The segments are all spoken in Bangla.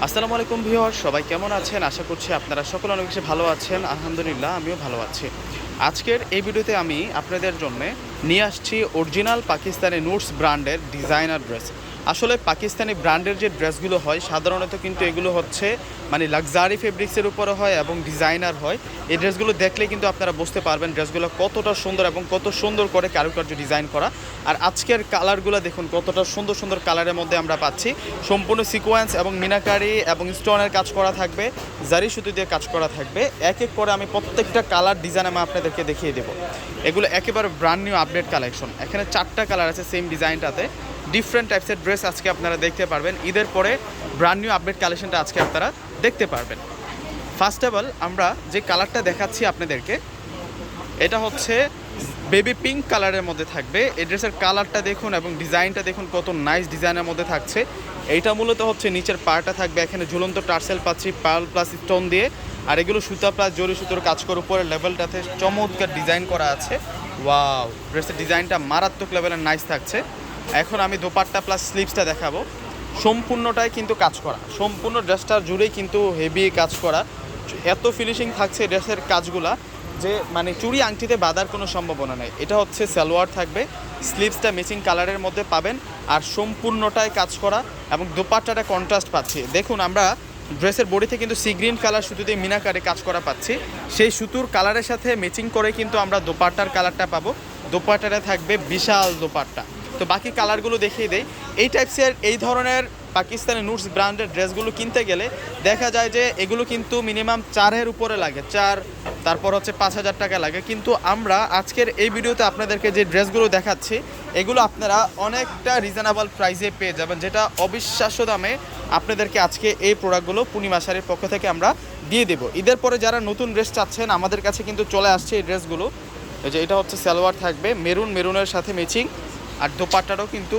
আসসালামু আলাইকুম ভিওয়ার সবাই কেমন আছেন? আশা করছি আপনারা সকলে অনেক বেশি ভালো আছেন। আলহামদুলিল্লাহ, আমিও ভালো আছি। আজকের এই ভিডিওতে আমি আপনাদের জন্যে নিয়ে আসছি অরিজিনাল পাকিস্তানি নুটস ব্র্যান্ডের ডিজাইনার ড্রেস আসলে পাকিস্তানি ব্র্যান্ডের যে ড্রেসগুলো হয়, সাধারণত কিন্তু এগুলো হচ্ছে মানে লাক্সারি ফেব্রিক্সের উপরে হয় এবং ডিজাইনার হয়। এই ড্রেসগুলো দেখলে কিন্তু আপনারা বুঝতে পারবেন ড্রেসগুলো কতটা সুন্দর এবং কত সুন্দর করে কারুকার্য ডিজাইন করা। আর আজকের কালারগুলো দেখুন, কতটা সুন্দর সুন্দর কালারের মধ্যে আমরা পাচ্ছি। সম্পূর্ণ সিকোয়েন্স এবং মিনাকারি এবং স্টোনের কাজ করা থাকবে, জারি সুতো দিয়ে কাজ করা থাকবে। এক এক করে আমি প্রত্যেকটা কালার ডিজাইন আমি আপনাদেরকে দেখিয়ে দেবো। এগুলো একেবারে ব্র্যান্ড নিউ আপডেট কালেকশন এখানে চারটা কালার আছে সেম ডিজাইনটাতে ডিফারেন্ট টাইপসের ড্রেস আজকে আপনারা দেখতে পারবেন। ঈদের পরে ব্র্যান্ড নিউ আপডেট কালেকশনটা আজকে আপনারা দেখতে পারবেন। ফার্স্ট অফ অল আমরা যে কালারটা দেখাচ্ছি আপনাদেরকে, এটা হচ্ছে বেবি পিঙ্ক কালারের মধ্যে থাকবে। এই ড্রেসের কালারটা দেখুন এবং ডিজাইনটা দেখুন কত নাইস ডিজাইনের মধ্যে থাকছে। এইটা মূলত হচ্ছে নিচের পাটা থাকবে। এখানে ঝুলন্ত টার্সেল পাচ্ছি পার্ল প্লাস স্টোন দিয়ে। আর এগুলো সুতা প্লাস জরি সুতোর কাজ করে উপরে লেভেলটাতে চমৎকার ডিজাইন করা আছে। ওয়াও ড্রেসের ডিজাইনটা মারাত্মক লেভেলের নাইস থাকছে। এখন আমি দোপাট্টা প্লাস স্লিভসটা দেখাবো। সম্পূর্ণটাই কিন্তু কাজ করা। সম্পূর্ণ ড্রেসটা জুড়েই কিন্তু হেভি কাজ করা। এত ফিনিশিং থাকছে ড্রেসের কাজগুলা যে মানে চুরি আংটিতে বাঁধার কোনো সম্ভাবনা নেই। এটা হচ্ছে সালোয়ার থাকবে। স্লিভসটা ম্যাচিং কালারের মধ্যে পাবেন। আর সম্পূর্ণটাই কাজ করা এবং দোপাট্টাটা কন্ট্রাস্ট পাচ্ছি। দেখুন, আমরা ড্রেসের বডিতে কিন্তু সি গ্রিন কালার সুতো দিয়ে মিনাকারে কাজ করা পাচ্ছি। সেই সুতোর কালারের সাথে ম্যাচিং করে কিন্তু আমরা দোপাট্টার কালারটা পাবো। দোপাট্টাটা থাকবে বিশাল দোপাট্টা। তো বাকি কালারগুলো দেখিয়ে দেই। এই টাইপসের এই ধরনের পাকিস্তানি নুটস ব্র্যান্ডের ড্রেসগুলো কিনতে গেলে দেখা যায় যে এগুলো কিন্তু মিনিমাম চারের উপরে লাগে। চার, তারপর হচ্ছে পাঁচ হাজার টাকা লাগে। কিন্তু আমরা আজকের এই ভিডিওতে আপনাদেরকে যে ড্রেসগুলো দেখাচ্ছি, এগুলো আপনারা অনেকটা রিজনেবল প্রাইসে পেয়ে যাবেন, যেটা অবিশ্বাস্য দামে আপনাদেরকে আজকে এই প্রোডাক্টগুলো পূর্ণিমা শাড়ির পক্ষ থেকে আমরা দিয়ে দেবো। ঈদের পরে যারা নতুন ড্রেস চাচ্ছেন, আমাদের কাছে কিন্তু চলে আসছে এই ড্রেসগুলো এই যে এটা হচ্ছে সালোয়ার থাকবে, মেরুন, মেরুনের সাথে ম্যাচিং আর দোপাট্টারও কিন্তু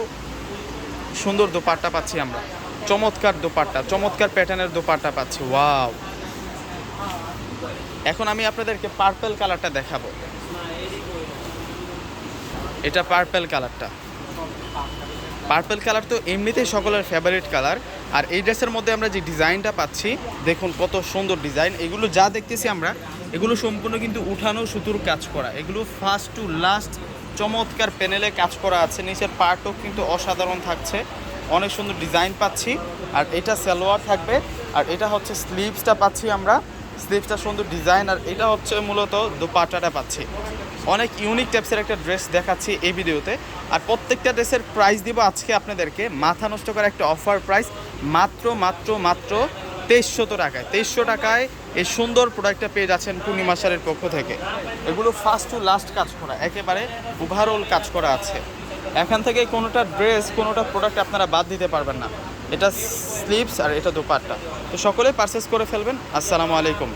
সুন্দর দোপাট্টা পাচ্ছি আমরা। চমৎকার দোপাট্টা, চমৎকার প্যাটার্নের দোপাট্টা পাচ্ছি ওয়াও এখন আমি আপনাদেরকে পার্পেল কালারটা দেখাবো। এটা পার্পেল কালারটা পার্পেল কালার তো এমনিতেই সকলের ফেভারিট কালার আর এই ড্রেসের মধ্যে আমরা যে ডিজাইনটা পাচ্ছি, দেখুন কত সুন্দর ডিজাইন। এগুলো যা দেখতেছি আমরা, এগুলো সম্পূর্ণ কিন্তু উঠানো সুতুর কাজ করা। এগুলো ফার্স্ট টু লাস্ট চমৎকার প্যানেলে কাজ করা আছে। নিচের পার্টও কিন্তু অসাধারণ থাকছে। অনেক সুন্দর ডিজাইন পাচ্ছি। আর এটা সালোয়ার থাকবে। আর এটা হচ্ছে স্লিভসটা পাচ্ছি আমরা। স্লিভসটা সুন্দর ডিজাইন। আর এটা হচ্ছে মূলত দোপাট্টাটা পাচ্ছি। অনেক ইউনিক টাইপসের একটা ড্রেস দেখাচ্ছি এই ভিডিওতে। আর প্রত্যেকটা ড্রেসের প্রাইস দিব আজকে আপনাদেরকে। মাথা নষ্ট করা একটা অফার প্রাইস মাত্র মাত্র মাত্র তেইশশত টাকায়। তেইশশো টাকায় এই সুন্দর প্রোডাক্টটা পেয়ে যাচ্ছেন পূর্ণিমা সারের পক্ষ থেকে। এগুলো ফার্স্ট টু লাস্ট কাজ করা, একেবারে ওভারঅল কাজ করা আছে। এখান থেকে কোনোটা ড্রেস কোনোটা প্রোডাক্ট আপনারা বাদ দিতে পারবেন না। এটা স্লিপস আর এটা দোপাট্টা। তো সকলেই পারচেস করে ফেলবেন। আসসালামু আলাইকুম।